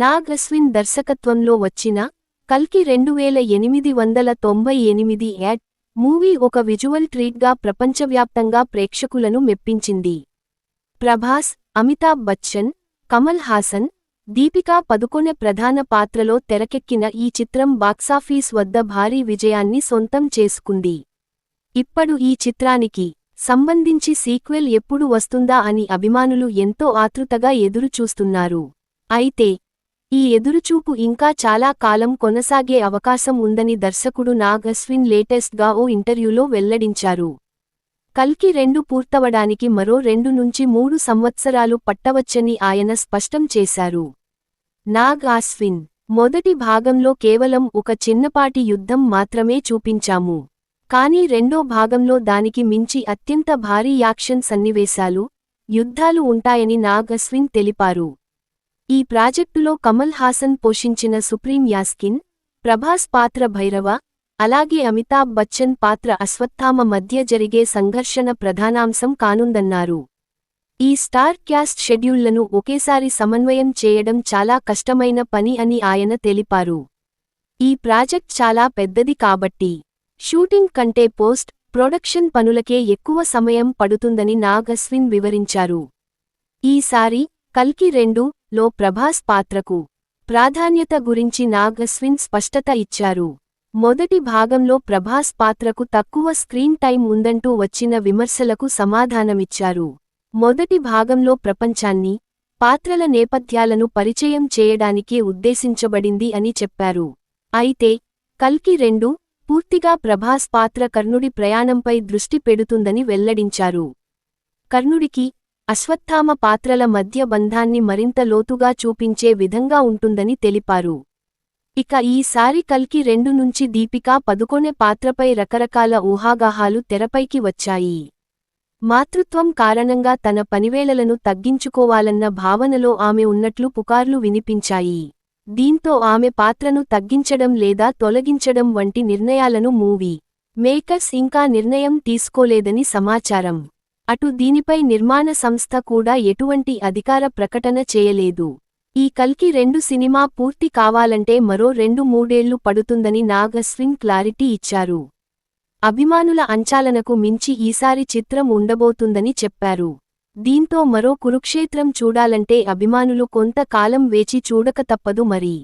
నాగ్ అశ్విన్ దర్శకత్వంలో వచ్చిన కల్కి రెండు వేల ఎనిమిది వందల తొంభై ఎనిమిది యాడ్ మూవీ ఒక విజువల్ ట్రీట్గా ప్రపంచవ్యాప్తంగా ప్రేక్షకులను మెప్పించింది. ప్రభాస్ అమితాబ్ బచ్చన్ కమల్ హాసన్ దీపికా పదుకొనె ప్రధాన పాత్రలో తెరకెక్కిన ఈ చిత్రం బాక్సాఫీస్ వద్ద భారీ విజయాన్ని సొంతం చేసుకుంది. ఇప్పుడు ఈ చిత్రానికి సంబంధించి సీక్వెల్ ఎప్పుడు వస్తుందా అని అభిమానులు ఎంతో ఆతృతగా ఎదురుచూస్తున్నారు. అయితే ఈ ఎదురుచూపు ఇంకా చాలా కాలం కొనసాగే అవకాశం ఉందని దర్శకుడు నాగ్ అశ్విన్ లేటెస్ట్గా ఓ ఇంటర్వ్యూలో వెల్లడించారు. కల్కి రెండు పూర్తవడానికి మరో రెండు నుంచి మూడు సంవత్సరాలు పట్టవచ్చని ఆయన స్పష్టం చేశారు. నాగ్ అశ్విన్ మొదటి భాగంలో కేవలం ఒక చిన్నపాటి యుద్ధం మాత్రమే చూపించాము. కానీ రెండో భాగంలో దానికి మించి అత్యంత భారీ యాక్షన్ సన్నివేశాలు యుద్ధాలు ఉంటాయని నాగ్ అశ్విన్ తెలిపారు. ఈ ప్రాజెక్టులో కమల్ హాసన్ పోషించిన సుప్రీం యాస్కిన్ ప్రభాస్ పాత్ర భైరవ అలాగే అమితాబ్ బచ్చన్ పాత్ర అశ్వత్థామ మధ్య జరిగే సంఘర్షణ ప్రధానాంశం కానుందన్నారు. ఈ స్టార్ క్యాస్ట్ షెడ్యూళ్ళను ఒకేసారి సమన్వయం చేయడం చాలా కష్టమైన పని అని ఆయన తెలిపారు. ఈ ప్రాజెక్ట్ చాలా పెద్దది కాబట్టి షూటింగ్ కంటే పోస్ట్ ప్రొడక్షన్ పనులకే ఎక్కువ సమయం పడుతుందని నాగ్ అశ్విన్ వివరించారు. ఈసారి కల్కి రెండు లో ప్రభాస్ పాత్రకు ప్రాధాన్యత గురించి నాగ్ అశ్విన్ స్పష్టత ఇచ్చారు. మొదటి భాగంలో ప్రభాస్ పాత్రకు తక్కువ స్క్రీన్ టైం ఉందంటూ వచ్చిన విమర్శలకు సమాధానమిచ్చారు. మొదటి భాగంలో ప్రపంచాన్ని పాత్రల నేపథ్యాలను పరిచయం చేయడానికే ఉద్దేశించబడింది అని చెప్పారు. అయితే కల్కి రెండు పూర్తిగా ప్రభాస్ పాత్ర కర్ణుడి ప్రయాణంపై దృష్టి పెడుతుందని వెల్లడించారు. కర్ణుడికి అశ్వత్థామ పాత్రల మధ్య బంధాన్ని మరింత లోతుగా చూపించే విధంగా ఉంటుందని తెలిపారు. ఇక ఈసారి కల్కి రెండు నుంచి దీపికా పదుకొనే పాత్రపై రకరకాల ఊహాగాహాలు తెరపైకి వచ్చాయి. మాతృత్వం కారణంగా తన పనివేళలను తగ్గించుకోవాలన్న భావనలో ఆమె ఉన్నట్లు పుకార్లు వినిపించాయి. దీంతో ఆమె పాత్రను తగ్గించడం లేదా తొలగించడం వంటి నిర్ణయాలను మూవీ మేకర్స్ ఇంకా నిర్ణయం తీసుకోలేదని సమాచారం. అటు దీనిపై నిర్మాణ సంస్థ కూడా ఎటువంటి అధికార ప్రకటన చేయలేదు. ఈ కల్కి రెండు సినిమా పూర్తి కావాలంటే మరో రెండు మూడేళ్ళు పడుతుందని నాగ్ క్లారిటీ ఇచ్చారు. అభిమానుల అంచాలనకు మించి ఈసారి చిత్రం ఉండబోతుందని చెప్పారు. దీంతో మరో కురుక్షేత్రం చూడాలంటే అభిమానులు కొంత కాలం వేచి చూడక తప్పదు మరి.